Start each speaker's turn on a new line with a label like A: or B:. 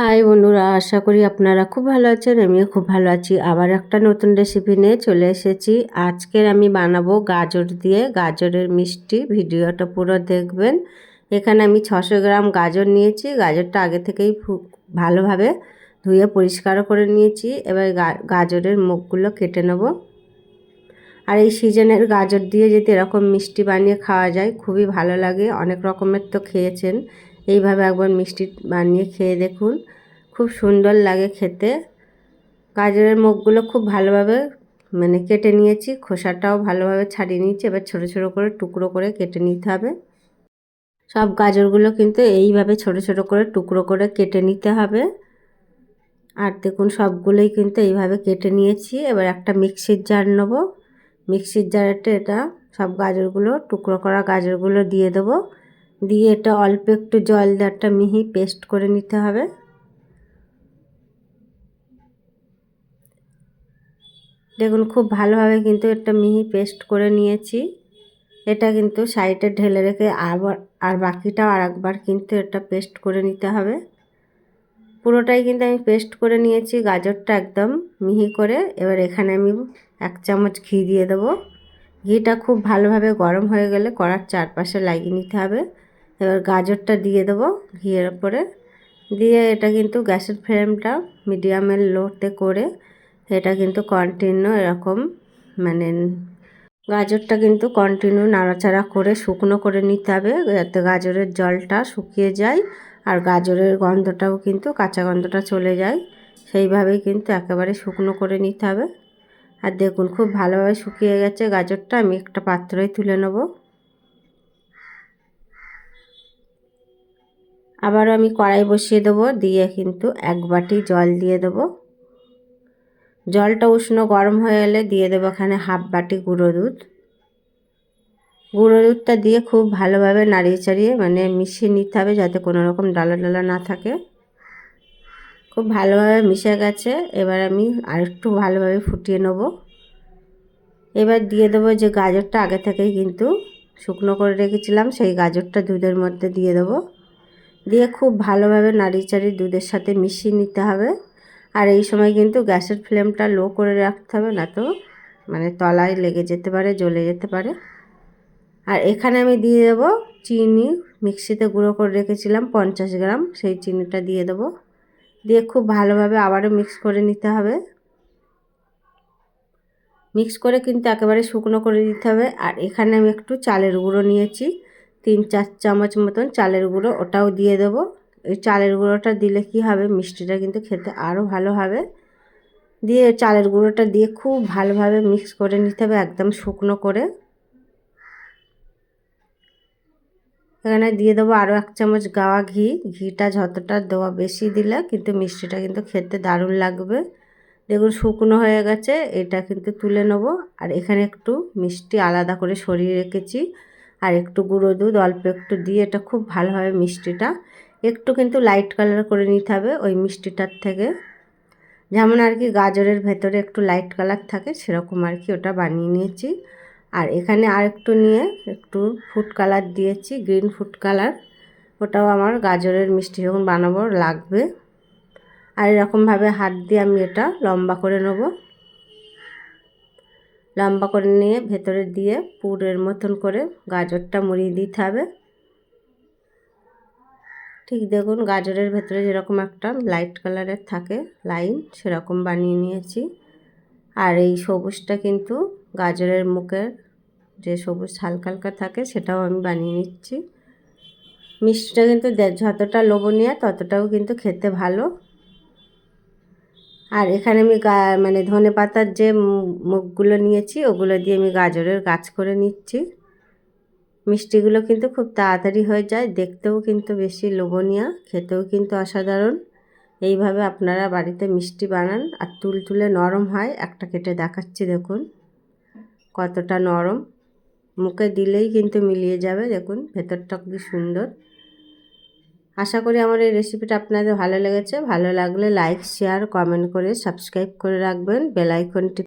A: High বন্ধুরা, আশা করি আপনারা খুব ভালো আছেন, আমিও খুব ভালো আছি। আবার একটা নতুন রেসিপি নিয়ে চলে এসেছি। আজকের আমি বানাবো গাজর দিয়ে গাজরের মিষ্টি। ভিডিওটা পুরো দেখবেন। এখানে আমি ছশো গ্রাম গাজর নিয়েছি। গাজরটা আগে থেকেই ভালোভাবে ধুয়ে পরিষ্কার করে নিয়েছি। এবার গাজরের মুখগুলো কেটে নেব। আর এই সিজনের গাজর দিয়ে যদি এরকম মিষ্টি বানিয়ে খাওয়া যায়, খুবই ভালো লাগে। অনেক রকমের তো খেয়েছেন। এইভাবে একবার মিষ্টি বানিয়ে খেয়ে দেখুন। খুব সুন্দর লাগে খেতে। গাজরের মুখগুলো খুব ভালোভাবে মানে কেটে নিয়েছি। খোসাটাও ভালোভাবে ছাড়িয়ে নিয়েছি। এবার ছোটো ছোটো করে টুকরো করে কেটে নিতে হবে। সব গাজরগুলো কিন্তু এইভাবে ছোট ছোট করে টুকরো করে কেটে নিতে হবে। আর দেখুন সবগুলোই কিন্তু এইভাবে কেটে নিয়েছি। এবার একটা মিক্সির জার নেব। মিক্সির জারেতে এটা সব গাজরগুলো, টুকরো করা গাজরগুলো দিয়ে দেবো। দিয়ে এটা অল্প একটু জল দিয়ে একটা মিহি পেস্ট করে নিতে হবে। দেখুন, খুব ভালোভাবে কিন্তু একটা মিহি পেস্ট করে নিয়েছি। এটা কিন্তু সাইডে ঢেলে রেখে আবার, আর বাকিটাও আর একবার কিন্তু এটা পেস্ট করে নিতে হবে। পুরোটাই কিন্তু আমি পেস্ট করে নিয়েছি, গাজরটা একদম মিহি করে। এবার এখানে আমি এক চামচ ঘি দিয়ে দেবো। ঘিটা খুব ভালোভাবে গরম হয়ে গেলে কড়ার চারপাশে লাগিয়ে নিতে হবে। এবার গাজরটা দিয়ে দেবো ঘিয়ের ওপরে। দিয়ে এটা কিন্তু গ্যাসের ফ্লেমটা মিডিয়ামের লোতে করে এটা কিন্তু কন্টিনিউ এরকম মানে গাজরটা কিন্তু কন্টিনিউ নাড়াচাড়া করে শুকনো করে নিতে হবে যাতে গাজরের জলটা শুকিয়ে যায় আর গাজরের গন্ধটাও কিন্তু কাঁচা গন্ধটা চলে যায়। সেইভাবেই কিন্তু একেবারে শুকনো করে নিতে হবে। আর দেখুন খুব ভালোভাবে শুকিয়ে গেছে গাজরটা। আমি একটা পাত্রই তুলে নেব। আবারও আমি কড়াই বসিয়ে দেবো, দিয়ে কিন্তু এক বাটি জল দিয়ে দেবো। জলটা উষ্ণ গরম হয়ে এলে দিয়ে দেবো এখানে হাফ বাটি গুঁড়ো দুধ। গুঁড়ো দুধটা দিয়ে খুব ভালোভাবে নাড়িয়ে চাড়িয়ে মানে মিশিয়ে নিতে হবে যাতে কোনো রকম ডালা ডালা না থাকে। খুব ভালোভাবে মিশে গেছে, এবার আমি আরেকটু ভালোভাবে ফুটিয়ে নেব। এবার দিয়ে দেবো যে গাজরটা আগে থেকেই কিন্তু শুকনো করে রেখেছিলাম, সেই গাজরটা দুধের মধ্যে দিয়ে দেবো। দিয়ে খুব ভালোভাবে নাড়িয়ে চাড়িয়ে দুধের সাথে মিশিয়ে নিতে হবে। আর এই সময় কিন্তু গ্যাসের ফ্লেমটা লো করে রাখতে হবে, না তো? মানে তলায় লেগে যেতে পারে, জ্বলে যেতে পারে। আর এখানে আমি দিয়ে দেবো চিনি। মিক্সিতে গুঁড়ো করে রেখেছিলাম, পঞ্চাশ গ্রাম, সেই চিনিটা দিয়ে দেবো। দিয়ে খুব ভালোভাবে আবারও মিক্স করে নিতে হবে। মিক্স করে কিন্তু একেবারে শুকনো করে দিতে হবে। আর এখানে আমি একটু চালের গুঁড়ো নিয়েছি। তিন চার চামচ মতন চালের গুঁড়ো ওটাও দিয়ে দেবো। ওই চালের গুঁড়োটা দিলে কি হবে? মিষ্টিটা কিন্তু খেতে আরও ভালো হবে। দিয়ে চালের গুঁড়োটা দিয়ে খুব ভালোভাবে মিক্স করে নিতে হবে একদম শুকনো করে। এখানে দিয়ে দেবো আরও এক চামচ গাওয়া ঘি। ঘিটা যতটা দেওয়া বেশি দিলে কিন্তু মিষ্টিটা কিন্তু খেতে দারুণ লাগবে। দেখুন শুকনো হয়ে গেছে, এটা কিন্তু তুলে নেব। আর এখানে একটু মিষ্টি আলাদা করে সরিয়ে রেখেছি। আর একটু গুঁড়ো দুধ, অল্প একটু দিয়ে এটা খুব ভালোভাবে মিষ্টিটা। একটু কিন্তু লাইট কালার করে নিতে হবে ওই মিষ্টিটার থেকে। যেমন আর কি গাজরের ভেতরে একটু লাইট কালার থাকে, সেরকম আর কি ওটা বানিয়ে নিয়েছি। আর এখানে আর একটু নিয়ে একটু ফুড কালার দিয়েছি গ্রিন ফুড কালার ওটাও আমার গাজরের মিষ্টি যখন বানাবো, লাগবে। আর এরকমভাবে হাত দিয়ে আমি এটা লম্বা করে নেব। লম্বা করে নিয়ে ভেতরে দিয়ে পুরের মতন করে গাজরটা মুড়িয়ে দিতে হবে। ঠিক দেখুন গাজরের ভেতরে যেরকম একটা লাইট কালারের থাকে লাইন সেরকম বানিয়ে নিয়েছি। আর এই সবুজটা কিন্তু গাজরের মুখের যে সবুজ হালকা হালকা থাকে সেটাও আমি বানিয়ে নিচ্ছি। মিষ্টিটা কিন্তু যতটা লোভনীয় ততটাও কিন্তু খেতে ভালো। আর এখানে আমি গা মানে ধনে পাতার যে মুখগুলো নিয়েছি, ওগুলো দিয়ে আমি গাজরের গাছ করে নিচ্ছি। মিষ্টিগুলো কিন্তু খুব তাড়াতাড়ি হয়ে যায়, দেখতেও কিন্তু বেশি লোভনীয়, খেতেও কিন্তু অসাধারণ। এইভাবে আপনারা বাড়িতে মিষ্টি বানান আর তুল তুলে নরম হয়, একটা কেটে দেখাচ্ছি, দেখুন। কতটা নরম। মুখে দিলেই কিন্তু মিলিয়ে যাবে, দেখুন ভেতরটা খুবই সুন্দর। আশা করি আমার এই রেসিপিটা আপনাদের ভালো লেগেছে। ভালো লাগলে লাইক শেয়ার কমেন্ট করে সাবস্ক্রাইব করে রাখবেন। বেলাইকনটি